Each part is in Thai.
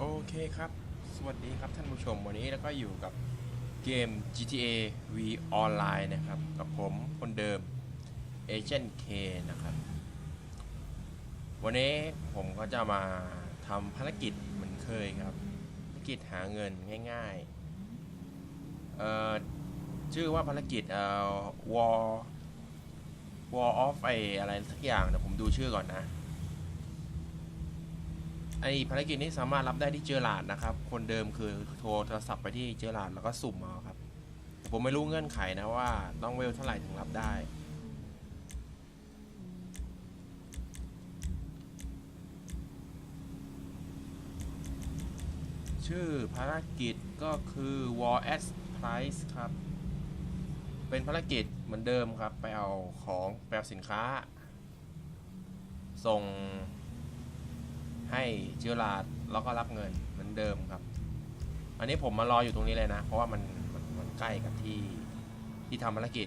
โอเคครับ สวัสดีครับท่านผู้ชมวันนี้แล้วก็อยู่กับเกม GTA V Online นะครับ กับผมคนเดิม Agent K นะครับ วันนี้ผมก็จะมาทำภารกิจเหมือนเคยครับ ภารกิจหาเงินง่ายๆ เอ่อ ชื่อว่าภารกิจเอ่อ War War of ไออะไรสักอย่างเดี๋ยวผมดูชื่อก่อนนะ ไอภารกิจนี้สามารถรับได้ที่เจอหลาดนะครับ คนเดิมคือโทรโทรศัพท์ไปที่เจอหลาดแล้วก็สุ่มเอาครับ ผมไม่รู้เงื่อนไขนะว่าต้องเวลเท่าไหร่ถึงรับได้ชื่อภารกิจก็คือ War as Price ครับ เป็นภารกิจเหมือนเดิมครับ ไปเอาของแปลสินค้า ส่ง ให้เชื้อราแล้วก็รับเงินเหมือนเดิมครับ อันนี้ผมมารออยู่ตรงนี้เลยนะ เพราะว่ามันมันมันใกล้กับที่ที่ทำภารกิจ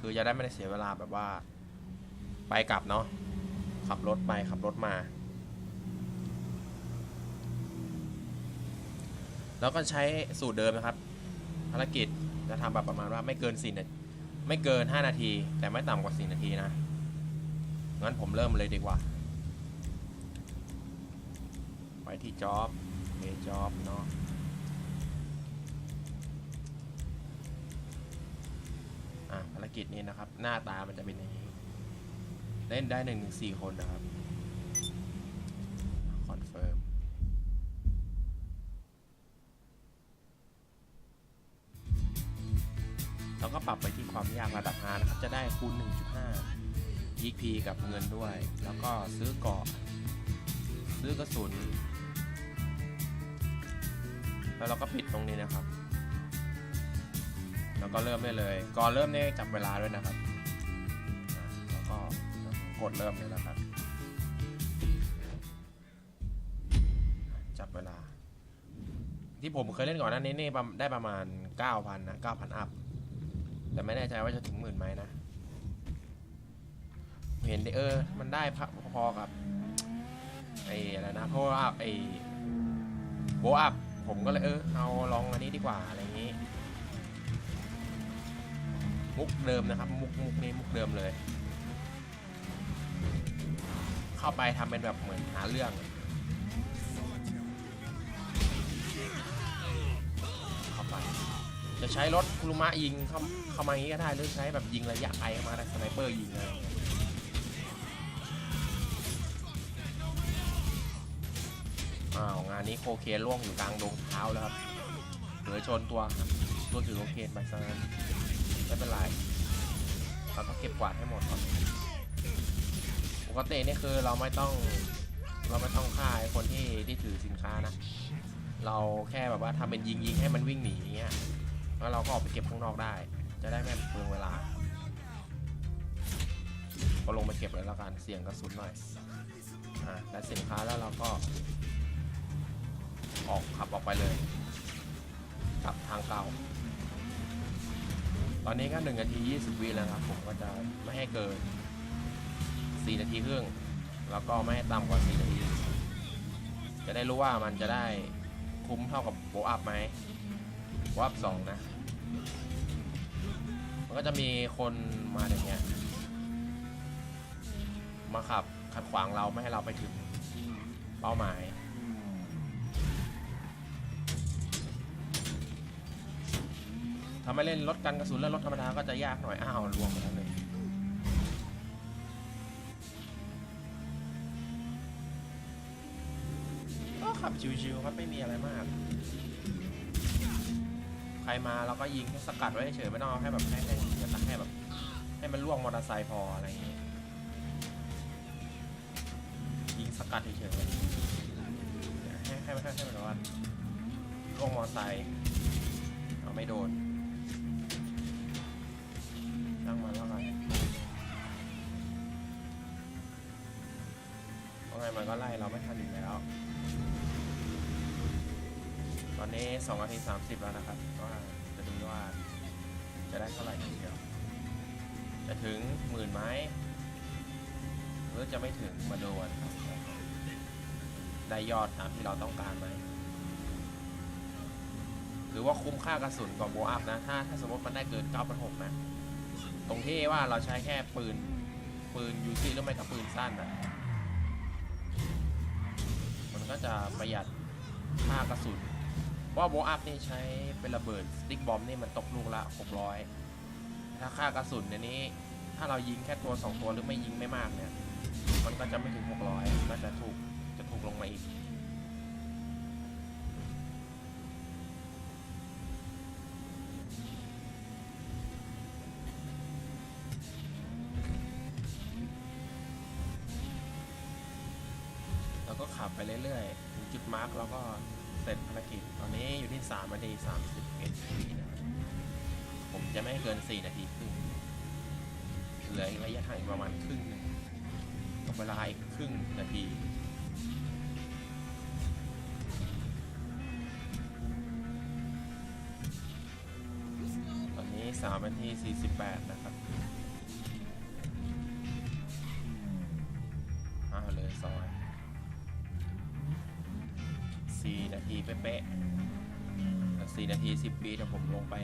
คือจะได้ไม่ได้เสียเวลาแบบว่า ไปกลับเนาะขับรถไปขับรถมา แล้วก็ใช้สูตรเดิมนะครับ ภารกิจจะทำแบบประมาณว่าไม่เกิน4นาทีไม่เกิน 5 นาที แต่ไม่ต่ำกว่า 4 นาทีนะ งั้นผมเริ่มเลยดีกว่า ที่จ็อบเมจ็อบเนาะอะภารกิจนี้นะครับ หน้าตามันจะเป็นอย่างนี้ เล่นได้หนึ่งถึงสี่คนนะครับ คอนเฟิร์มเราก็ปรับไปที่ความยากระดับ 5 นะครับ จะได้คูณ 1.5 EP กับเงินด้วย แล้วก็ซื้อเกาะ ซื้อกระสุน แล้วเราก็ปิดตรงนี้นะครับ แล้วก็เริ่มได้เลย ก่อนเริ่มเนี่ยจับเวลาด้วยนะครับ แล้วก็กดเริ่มเลยนะครับ จับเวลา ที่ผมเคยเล่นก่อนหน้านี้นี่ได้ประมาณ 9,000นะ9,000 อัพ แต่ไม่แน่ใจว่าจะถึงหมื่นไหมนะ เห็นเออ มันได้พอๆกับไอ้อะไรนะเพราะว่าไอ้โบอัพ ผมก็เลยเออเอาลองอันนี้ดีกว่าอะไรอย่างนี้ มุกเดิมนะครับ มุกมุกนี้มุกเดิมเลย เข้าไปทำเป็นแบบเหมือนหาเรื่องเข้าไปจะใช้รถคุรุมะยิงเข้าเข้ามาอย่างนี้ก็ได้หรือใช้แบบยิงระยะไกลเข้ามาได้สไนเปอร์ยิงอะไร อ้าวงานนี้โคเคนล่วงอยู่กลางดงเท้าแล้วครับเหลือชนตัวครับตัวถือโคเคนไปซะงั้นไม่เป็นไรเราต้องเก็บกวาดให้หมดก่อนปกตินี่คือเราไม่ต้องเราไม่ต้องฆ่าคนที่ที่ถือสินค้านะ เราแค่แบบว่าทำเป็นยิงยิงให้มันวิ่งหนีอย่างเงี้ยแล้วเราก็ออกไปเก็บข้างนอกได้ จะได้ไม่เปลืองเวลา ก็ลงมาเก็บเลยแล้วกันเสี่ยงกระสุนหน่อยอ่าได้สินค้าแล้วเราก็ ออกขับออกไปเลยกลับทางเก่า ตอนนี้ก็หนึ่งนาทียี่สิบวิแล้วครับ ผมก็จะไม่ให้เกินสี่นาทีครึ่งแล้วก็ไม่ให้ต่ำกว่าสี่นาที จะได้รู้ว่ามันจะได้คุ้มเท่ากับโบอัพไหมโบอัพสองนะ มันก็จะมีคนมาอย่างเงี้ยมาขับขัดขวางเราไม่ให้เราไปถึงเป้าหมาย ถ้าไม่เล่นรถกันกระสุนแล้วรถธรรมดาก็จะยากหน่อย อ้าวรวมไปแล้วเลยก็ขับชิวๆครับไม่มีอะไรมาก ใครมาเราก็ยิงสกัดไว้เฉยไม่ต้องเอาให้แบบให้ให้ย่าตักให้แบบ ให้มันล่วงมอเตอร์ไซค์พออะไรอย่างงี้ยยิงสกัดเฉยให้ให้ให้ให้มันว่าล่วงมอเตอร์ไซค์เอาไม่โดน ก็ไล่เราไม่ทันอยู่แล้ว ตอนนี้2นาที30 แล้วนะครับว่าจะดูว่าจะได้เท่าไหร่ทีเดียว จะถึงหมื่นไหมหรือจะไม่ถึงมาดูกันครับ ได้ยอดตามที่เราต้องการไหมหรือว่าคุ้มค่ากระสุนกว่าโบอัพนะ ถ้าถ้าสมมติมันได้เกิน9,6นะ ตรงที่ว่าเราใช้แค่ปืน ปืนยูซีหรือไม่กับปืนสั้นนะ ก็จะประหยัดค่ากระสุนเพราะว่าโบอัพนี่ใช้เป็นระเบิดสติ๊กบอมนี่มันตกลูกละ 600 ถ้าค่ากระสุนในนี้ ถ้าเรายิงแค่ตัว 2 ตัวหรือไม่ยิงไม่มากเนี่ย มันก็จะไม่ถึง 600 ก็จะถูกจะถูกลงมาอีก ก็ขับไปเรื่อยๆ ถึงจุดมาร์กเราก็เสร็จภารกิจ ตอนนี้อยู่ที่3นาที31นาทีนะครับ ผมจะไม่เกิน 4 นาทีครึ่ง เหลืออีกระยะทางอีกประมาณครึ่งนึงกับเวลาอีกครึ่งนาทีตอนนี้3นาที48 นะครับอ้าวเลยซอย ทีเป๊ะๆแล้ว4นาที10ปีแต่ผมลงไป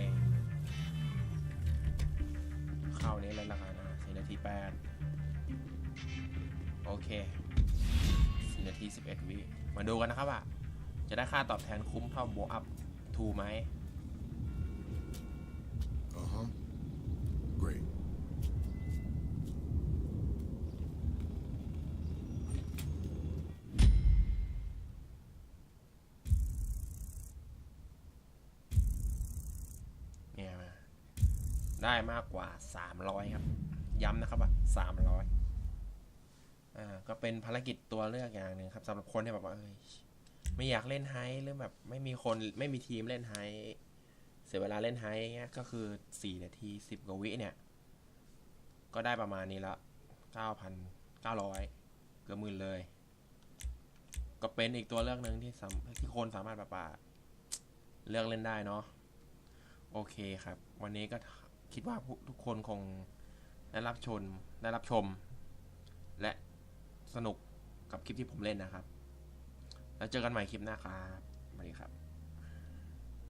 เข้านี้เลยละกันนะ4นาที8โอเค4นาที11วิมาดูกันนะครับว่าจะได้ค่าตอบแทนคุ้มเท่าโบอัพทูไหม ได้มากกว่า 300 ครับ ย้ำนะครับว่า300อ่าก็เป็นภารกิจตัวเลือกอย่างหนึ่งครับสำหรับคนที่แบบว่าเอ้ยไม่อยากเล่นไฮหรือแบบไม่มีคนไม่มีทีมเล่นไฮเสียเวลาเล่นไฮเงี้ยก็คือ 4 นาที 10กว่าวิเนี่ย ก็ได้ประมาณนี้ละ 9,900 เกือบหมื่นเลย ก็เป็นอีกตัวเลือกหนึ่งที่สามที่คนสามารถแบบว่าเลือกเล่นได้เนาะโอเคครับ วันนี้ก็ คิดว่าทุกคนคงได้รับชมได้รับชม และสนุกกับคลิปที่ผมเล่นนะครับ แล้วเจอกันใหม่คลิปหน้าครับสวัสดีครับ